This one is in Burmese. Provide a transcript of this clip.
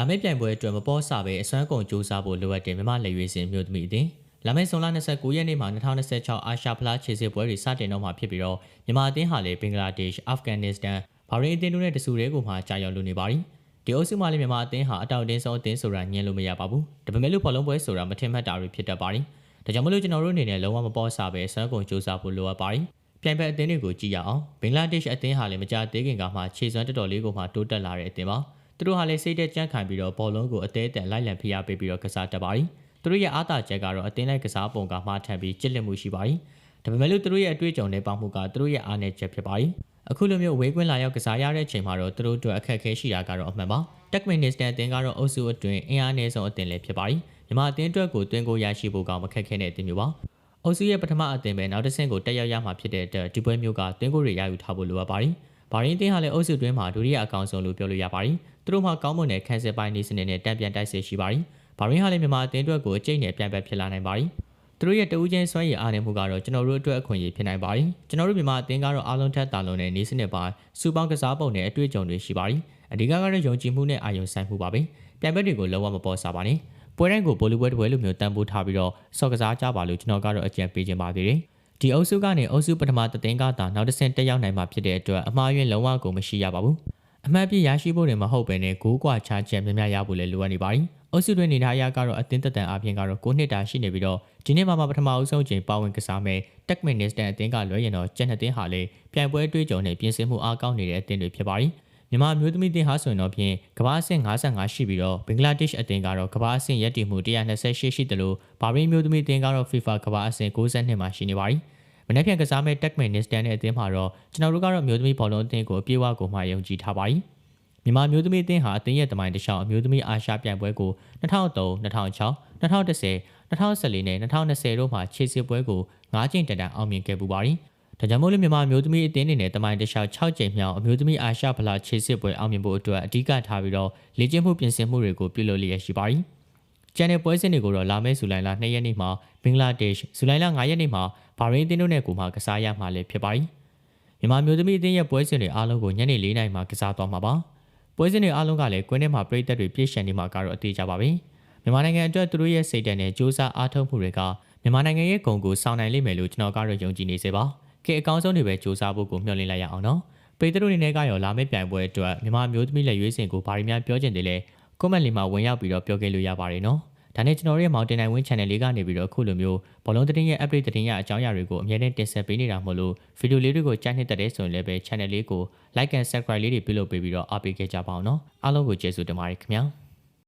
လာမယ့်ပြိုင်ပွဲအတွက်မပေါ်စာပဲအစွမ်းကုန်စူးစမ်းဖို့လိုအပ်တယ်မြန်မာလက်ရွေးစင်မျိုးသမီးအသင်းလာမယ့်ဇွန်လ29ရက်နေ့မှာ2026အာရှဖလားခြေစစ်ပွဲတွေစတင်တော့မှာဖြစ်ပြီးတော့မြန်မာအသင်းဟာလည်းဘင်္ဂလားဒေ့ရှ်အာဖဂန်နစ္စတန်ဘာရိန်အသင်းတို့နဲ့တဆူတဲကိုမှကြာရောက်လို့နေပါပြီဒီအုပ်စုမှာလည်းမြန်မာအသင်းဟာအတောက်တင်းဆုံးအသင်းဆိုတာညှင်းလို့မရပါဘူးဒါပေမဲ့လို့ဘောလုံးပွဲဆိုတာမထင်မှတ်တာတွေဖြစ်တတ်ပါတယ်ဒါကြောင့်မလို့ကျွန်တော်တို့အနေနဲ့လုံးဝမပေါ်စာပဲအစွမ်းကုန်စူးစမ်းဖို့လိုအပ်ပါတယ်ပြိုင်ပွဲအသင်းတွေကိုကြည့်ရအောင်ဘင်္ဂလားဒေ့ရှ်အသင်းဟာလည်းမကြသေးခင်ကမှခြေစွမ်းတော်တော်လေးကိုမှတိုးတက်လာတဲ့အသင်းပါ သူတို့ဟာလည်းစိတ်သက်ကြမ်းခံပြီးတော့ဘောလုံးကိုအသေးအတန်လိုက်လံဖိအားပေးပြီးတော့ကစားတတ်ပါတယ်သူတို့ရဲ့အားသာချက်ကတော့အသင်းလိုက်ကစားပုံကမှားထန်ပြီးကြစ်လက်မှုရှိပါတယ်ဒါပေမဲ့လို့သူတို့ရဲ့အတွေ့အကြုံနဲ့ပေါင်းမှုကသူတို့ရဲ့အားနည်းချက်ဖြစ်ပါတယ်အခုလိုမျိုးဝေးကွင်းလာရောက်ကစားရတဲ့အချိန်မှာတော့သူတို့အတွက်အခက်အခဲရှိတာကတော့အမှန်ပါတက်မင်နစ္စတန်အသင်းကတော့အုပ်စုအတွင်းအင်အားနည်းဆုံးအသင်းလည်းဖြစ်ပါတယ်မြန်မာအသင်းအတွက်ကိုတွင်းကိုရရှိဖို့ကမခက်ခဲတဲ့အသင်းမျိုးပါအုပ်စုရဲ့ပထမအသင်းပဲနောက်တစ်ဆင့်ကိုတက်ရောက်ရမှာဖြစ်တဲ့အတွက်ဒီပွဲမျိုးကတွင်းကိုတွေရယူထားဖို့လိုအပ်ပါတယ်။ ဘာရင်းတင်းဟာလည်းအုပ်စုတွင်းမှာဒုတိယအကောင်ဆုံးလို့ပြောလို့ရပါတယ်။သူတို့မှကောင်းမွန်တဲ့ခန်းစစ်ပိုင်းနေစနစ်နဲ့တံပြန်တိုက်စစ်ရှိပါတယ်။ဘာရင်းဟာလည်းမြန်မာအသင်းအတွက်ကိုအကျိတ်နဲ့ပြန်ပတ်ဖြစ်လာနိုင်ပါတယ်။သူတို့ရဲ့တဦးချင်းစွမ်းရည်အားနည်းမှုကတော့ကျွန်တော်တို့အတွက်အခွင့်အရေးဖြစ်နိုင်ပါတယ်။ကျွန်တော်တို့မြန်မာအသင်းကတော့အားလုံးထက်တာလုံးနဲ့နေစနစ်ပိုင်းစူပေါင်းကစားပုံနဲ့အတွေ့အကြုံတွေရှိပါတယ်။အဓိကကတော့ယုံကြည်မှုနဲ့အာရုံစိုက်မှုပါပဲ။ပြန်ပတ်တွေကိုလုံးဝမပေါ်စားပါနဲ့။ပွဲတိုင်းကိုဘိုလီပွဲတစ်ပွဲလိုမျိုးတန်ဖိုးထားပြီးတော့စော့ကစားကြပါလို့ကျွန်တော်ကတော့အကြံပေးခြင်းပါသေးတယ်။ ဒီအုပ်စုကနေအုပ်စုပထမတသိန်းကသာနောက်တစ်ဆင့်တက်ရောက်နိုင်မှာဖြစ်တဲ့အတွက်အမှားယွင်းလုံးဝကိုမရှိရပါဘူး။အမှတ်ပြရရှိဖို့တွေမဟုတ်ဘဲနဲ့ဂိုးကွာချချက်များများရဖို့လည်းလိုအပ်နေပါတယ်။အုပ်စုတွင်နေထားရကတော့အသင်းသက်တမ်းအပြင်ကတော့9နှစ်တာရှိနေပြီးတော့ဒီနေ့မှမှပထမအဆုံးချိန်ပါဝင်ကစားမဲ့ Tech Minister အသင်းကလွှဲရင်တော့ကျန်တဲ့တင်းဟာလည်းပြိုင်ပွဲတွေးကြုံနဲ့ပြင်ဆင်မှုအားကောင်းနေတဲ့အသင်းတွေဖြစ်ပါတယ်။ မြန်မာမျိုးသမီးတင်ဟာဆိုရင်တော့ဖြင့်ကမ္ဘာအဆင့်55ရှိပြီးတော့ဘင်္ဂလားဒေ့ရှ်အသင်းကတော့ကမ္ဘာအဆင့်ရည်တည်မှု128ရှိတယ်လို့ဘာရင်းမျိုးသမီးတင်ကတော့ FIFA ကမ္ဘာအဆင့်62မှာရှိနေပါတယ်။မနေ့ပြန်ကစားမဲ့ Tech Minister နဲ့အသင်းမှာတော့ကျွန်တော်တို့ကတော့မျိုးသမီးဘောလုံးအသင်းကိုအပြည့်အဝကိုမှယုံကြည်ထားပါတယ်။မြန်မာမျိုးသမီးအသင်းဟာအသင်းရဲ့တမိုင်းတစ်လျှောက်အမျိုးသမီးအာရှပြိုင်ပွဲကို2003 2006 2010 2014နဲ့2020တို့မှာခြေစစ်ပွဲကို၅ကြိမ်တန်တန်အောင်မြင်ခဲ့ပူပါတယ်။ ဒါကြောင့်မို့လို့မြန်မာမျိုးသမီးအသင်းအနေနဲ့တမိုင်းတစ်လျှောက်6ကြိမ်မြောက်အမျိုးသမီးအာရှဖလားခြေစစ်ပွဲအောင်မြင်ဖို့အတွက်အဓိကထားပြီးတော့လေ့ကျင့်မှုပြင်ဆင်မှုတွေကိုပြုလုပ်လျက်ရှိပါတယ်။ကျန်တဲ့ပွဲစဉ်တွေကိုတော့လာမယ့်ဇူလိုင်လ2ရက်နေ့မှာဘင်္ဂလားဒေ့ရှ်ဇူလိုင်လ9ရက်နေ့မှာဘာရိန်းအသင်းတို့နဲ့ကိုမှကစားရမှာလည်းဖြစ်ပါတယ်။မြန်မာမျိုးသမီးအသင်းရဲ့ပွဲစဉ်တွေအားလုံးကိုညနေ4:00နာရီမှာကစားသွားမှာပါ။ပွဲစဉ်တွေအားလုံးကလည်းကွင်းထဲမှာပြည်သက်တွေပြည့်ရှံနေမှာကတော့အသေးကြပါပဲ။မြန်မာနိုင်ငံအတွက်သူတို့ရဲ့စိတ်ဓာတ်နဲ့စ조사အားထုတ်မှုတွေကမြန်မာနိုင်ငံရဲ့ဂုဏ်ကိုဆောင်နိုင်လိမ့်မယ်လို့ကျွန်တော်ကတော့ယုံကြည်နေစေပါ။ ခေအကောင်းဆုံးတွေပဲစ조사ဖို့ကိုမျှော်လင့်လိုက်ရအောင်နော်။ပြည်သက်တို့အနေနဲ့ကရောလာမယ့်ပြိုင်ပွဲအတွက်မြန်မာမျိုးသမီးလက်ရွေးစင်ကိုဘာတွေများပြောချင်တယ်လဲကွန်မန့်လေးမှာဝင်ရောက်ပြီးတော့ပြောခဲ့လို့ရပါတယ်နော်။ဒါနဲ့ကျွန်တော်တို့ရဲ့ Mountain Nine Win Channel လေးကနေပြီးတော့အခုလိုမျိုးဘောလုံးသတင်းရဲ့ update သတင်းရအကြောင်းအရာတွေကိုအများနဲ့တင်ဆက်ပေးနေတာမို့လို့ဗီဒီယိုလေးတွေကိုကြိုက်နှစ်တဲ့ဆိုရင်လည်းပဲ channel လေးကို like and subscribe လေးတွေပြုလုပ်ပေးပြီးတော့အားပေးခဲ့ကြပါအောင်နော်အားလုံးကိုကျေးဇူးတင်ပါတယ်ခင်ဗျာ။